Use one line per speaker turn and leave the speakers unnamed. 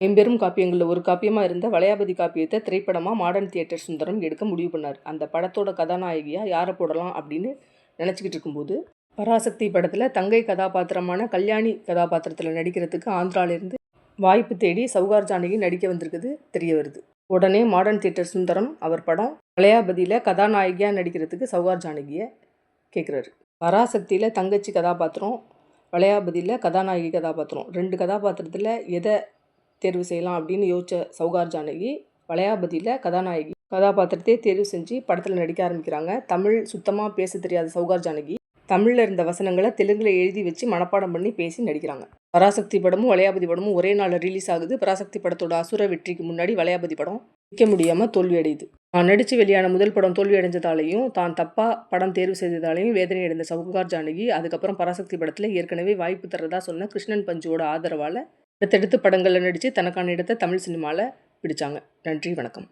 ஐம்பெரும் காப்பியங்களில் ஒரு காப்பியமாக இருந்த வளையாபதி காப்பியத்தை திரைப்படமாக மாடர்ன் தியேட்டர் சுந்தரம் எடுக்க முடிவு பண்ணார். அந்த படத்தோட கதாநாயகியாக யாரை போடலாம் அப்படின்னு நினச்சிக்கிட்டு இருக்கும்போது பராசக்தி படத்தில் தங்கை கதாபாத்திரமான கல்யாணி கதாபாத்திரத்தில் நடிக்கிறதுக்கு ஆந்திராவிலிருந்து வாய்ப்பு தேடி சவுகார் ஜானகி நடிக்க வந்திருக்குது தெரிய வருது. உடனே மாடர்ன் தியேட்டர் சுந்தரம் அவர் படம் வளையாபதியில் கதாநாயகியாக நடிக்கிறதுக்கு சவுகார் ஜானகியை கேட்குறாரு பராசக்தியில் தங்கச்சி கதாபாத்திரம் வளையாபதியில் கதாநாயகி கதாபாத்திரம் ரெண்டு கதாபாத்திரத்தில் எதை தேர்வு செய்யலாம் அப்படின்னு யோசிச்ச சௌகார் ஜானகி வளையாபதியில் கதாநாயகி கதாபாத்திரத்தையே தேர்வு செஞ்சு படத்தில் நடிக்க ஆரம்பிக்கிறாங்க. தமிழ் சுத்தமாக பேச தெரியாத சௌகார் ஜானகி தமிழில் இருந்த வசனங்களை தெலுங்கில் எழுதி வச்சு மனப்பாடம் பண்ணி பேசி நடிக்கிறாங்க. பராசக்தி படமும் வளையாபதி படமும் ஒரே நாளில் ரிலீஸ் ஆகுது. பராசக்தி படத்தோட அசுர வெற்றிக்கு முன்னாடி வளையாபதி படம் நிற்க முடியாமல் தோல்வி அடையுது தான் நடித்து வெளியான முதல் படம் தோல்வி அடைஞ்சதாலையும் தான் தப்பாக படம் தேர்வு செய்ததாலையும் வேதனை அடைந்த சவுகார் ஜானகி அதுக்கப்புறம் பராசக்தி படத்தில் ஏற்கனவே வாய்ப்பு தரதா சொன்ன கிருஷ்ணன் பஞ்சுவோட ஆதரவால் அடுத்தடுத்து படங்களில் நடித்து தனக்கான இடத்தை தமிழ் சினிமாவில் பிடிச்சாங்க. நன்றி வணக்கம்.